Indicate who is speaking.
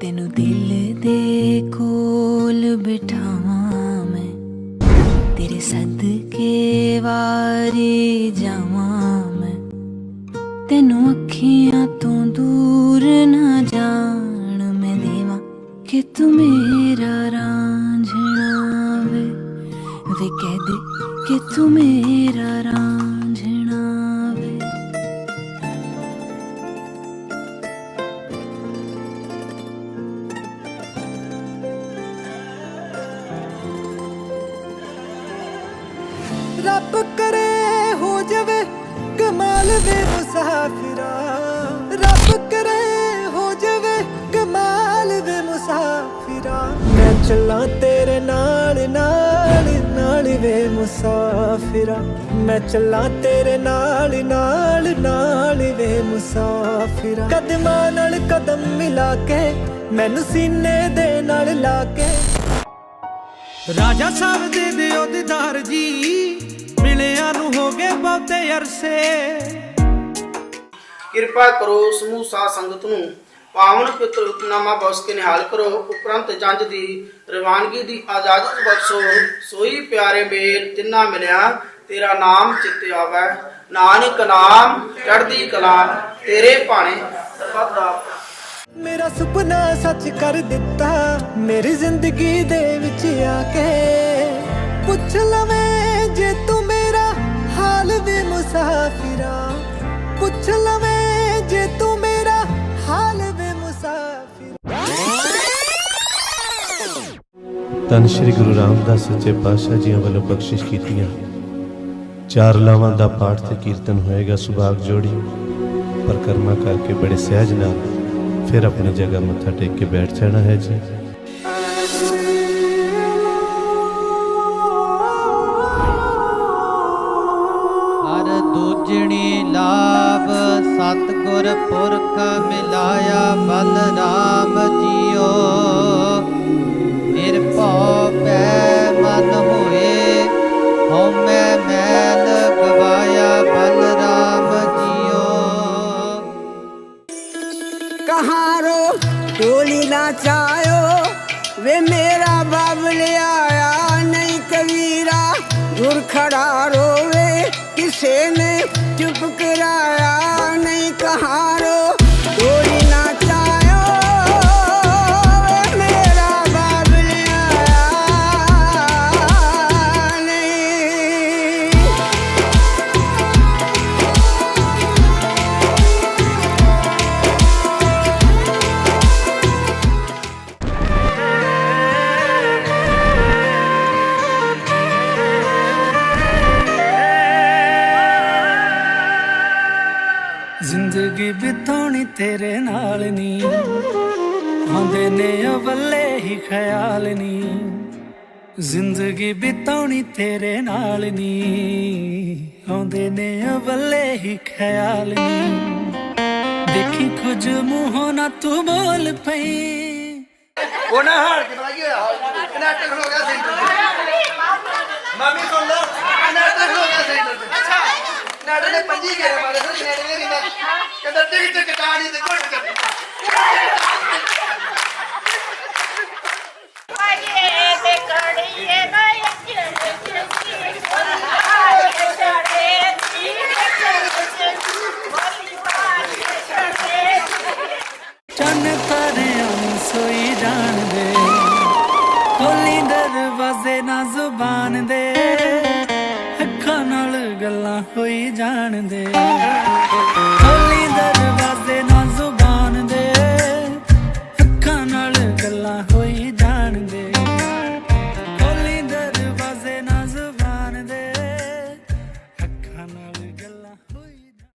Speaker 1: ਤੈਨੂੰ ਦਿਲ ਦੇ ਕੋਲ ਬਿਠਾਵਾਂ ਮੈਂ। ਤੇਰੇ ਸਦਕੇ ਵਾਰੇ ਜਾਵਾਂ ਮੈਂ। ਤੈਨੂੰ ਅੱਖੀਆਂ ਤੋਂ ਦੂਰ ਨਾ ਜਾਣ ਮੈਂ ਦੇਵਾਂ ਕਿ ਤੂੰ ਮੇਰਾ ਰਾਂਝਣਾ ਵੇ। ਵੇ ਕਹਿ ਦੇ ਕਿ ਤੂੰ ਮੇਰਾ ਰਾਂਝਣਾ
Speaker 2: ਰੱਬ ਕਰੇ ਹੋ ਜਾਵੇ ਕਮਾਲ ਵੇ ਮੁਸਾਫਿਰਾ। ਰੱਬ ਕਰੇ ਹੋ ਜਾਵੇ ਕਮਾਲ ਵੇ ਮੁਸਾਫਿਰਾ। ਮੈਂ ਚੱਲਾਂ ਤੇਰੇ ਨਾਲ ਨਾਲ ਨਾਲ ਵੇ ਮੁਸਾਫਿਰਾ। ਮੈਂ ਚੱਲਾਂ ਤੇਰੇ ਨਾਲ ਨਾਲ ਨਾਲ ਵੇ ਮੁਸਾਫਿਰਾ। ਕਦਮਾਂ ਨਾਲ ਕਦਮ ਮਿਲਾ ਕੇ, ਮੈਨੂੰ ਸੀਨੇ ਦੇ ਨਾਲ ਲਾ ਕੇ।
Speaker 3: ਰਾਜਾ ਸਾਹਿਬ ਦੇ ਦਿਓ ਦੀਦਾਰ ਬਹੁਤੇ ਅਰਸੇ।
Speaker 4: ਕਿਰਪਾ ਕਰੋ ਸਮੂਹ ਸਾਧ ਸੰਗਤ ਨੂੰ ਪਾਵਨ ਪਵਿੱਤਰ ਹੁਕਮਨਾਮਾ ਬਖਸ਼ ਕੇ ਨਿਹਾਲ ਕਰੋ। ਉਪਰੰਤ ਜੰਜ ਦੀ ਰਵਾਨਗੀ ਦੀ ਆਜ਼ਾਦੀ ਬਖਸ਼ੋ। ਸੋਈ ਪਿਆਰੇ ਮੇਲ ਜਿੰਨਾ ਮਿਲਿਆ ਤੇਰਾ ਨਾਮ ਚਿੱਤੇ ਆਵੈ। ਨਾਨਕ ਨਾਮ ਚੜ੍ਹਦੀ ਕਲਾ ਤੇਰੇ ਭਾਣੇ ਦਾ
Speaker 2: ਮੇਰਾ ਸੁਪਨਾ ਸੱਚ ਕਰ ਦਿੱਤਾ ਮੇਰੀ ਜ਼ਿੰਦਗੀ ਦੇ ਵਿੱਚ ਆ ਕੇ। ਪੁੱਛ ਲਵੇਂ ਜੇ ਤੂੰ ਮੁਸਾਫਿਰਾ, ਪੁੱਛ ਲਵੇਂ ਜੇ ਤੂੰ ਮੇਰਾ ਹਾਲ ਵੇ ਮੁਸਾਫਿਰਾ।
Speaker 5: ਧੰਨ ਸ਼੍ਰੀ ਗੁਰੂ ਰਾਮਦਾਸ ਸੱਚੇ ਪਾਤਸ਼ਾਹ ਜੀਆਂ ਵੱਲੋਂ ਬਖਸ਼ਿਸ਼ ਕੀਤੀਆਂ। ਚਾਰ ਲਾਵਾਂ ਦਾ ਪਾਠ ਤੇ ਕੀਰਤਨ ਹੋਏਗਾ ਸੁਭਾਗ ਜੋੜੀ ਪਰਕਰਮਾ ਕਰਕੇ ਬੜੇ ਸਹਿਜ ਨਾਲ ਫਿਰ ਆਪਣੀ ਜਗ੍ਹਾ ਮੱਥਾ ਟੇਕ ਕੇ ਬੈਠ ਜਾਣਾ ਹੈ ਜੀ।
Speaker 6: ਪੁਰ ਪੁਰਖ ਮਿਲਾਇਆ ਬਲ ਰਾਮ ਜੀਓ। ਨਿਰਭਉ ਪੈ ਮਨ ਹੋਏ, ਹਉਮੈ ਮੈਲ ਗਵਾਇਆ ਬਲ ਰਾਮ ਜੀਓ।
Speaker 7: ਕਹਾਰੋ ਢੋਲੀ ਨਾ ਚਾਇਓ, ਵੇ ਮੇਰਾ ਬਾਬਲੇ ਲਿਆਇਆ ਨਹੀਂ ਕਵੀਰਾ। ਗੁਰ ਖੜਾ ਰੋਵੇ ਕਿਸੇ ਨੇ ਚੁਪ ਕਰਾਇਆ কাহা
Speaker 2: ਜ਼ਿੰਦਗੀ ਬਿਤਾਉਣੀ ਤੇਰੇ ਨਾਲ ਨੀ। ਆਉਂਦੇ ਨੇ ਅਵੱਲੇ ਹੀ ਖਿਆਲ ਨੀ। ਜ਼ਿੰਦਗੀ ਬਿਤਾਉਣੀ ਤੇਰੇ ਨਾਲ ਨੀ। ਆਉਂਦੇ ਨੇ ਅਵੱਲੇ ਹੀ ਖਿਆਲ ਨੀ। ਦੇਖੀ ਕੁਝ ਮੂੰਹੋਂ ਨਾ ਤੂੰ ਬੋਲ ਪਈ।
Speaker 8: ਉਹਨਾਂ ਹਾਰ ਕੇ ਪਤਾ ਕੀ ਹੋਇਆ? ਕਨੈਕਟਰ ਹੋ ਗਿਆ ਸੈਂਟਰ ਮਾਮੀ ਸੁਣ ਲਓ ਕਨੈਕਟਰ ਹੋ ਗਿਆ ਸੈਂਟਰ ਤੇ ਅੱਛਾ ਕਨੈਕਟਰ ਨੇ ਪੰਜੀ ਗੇਰੇ ਮਾਰੇ ਸੀ ਨੇੜੇ ਵੀ ਨਾ ਕਹਿੰਦਾ
Speaker 2: ਕੋਈ ਜਾਣਦੇ? ਖੋਲੀ ਦਰਵਾਜ਼ੇ ਨਾ ਜ਼ੁਬਾਨ ਦੇ ਅੱਖਾਂ ਨਾਲ ਗੱਲਾਂ ਹੋਈ ਜਾਣਦੇ?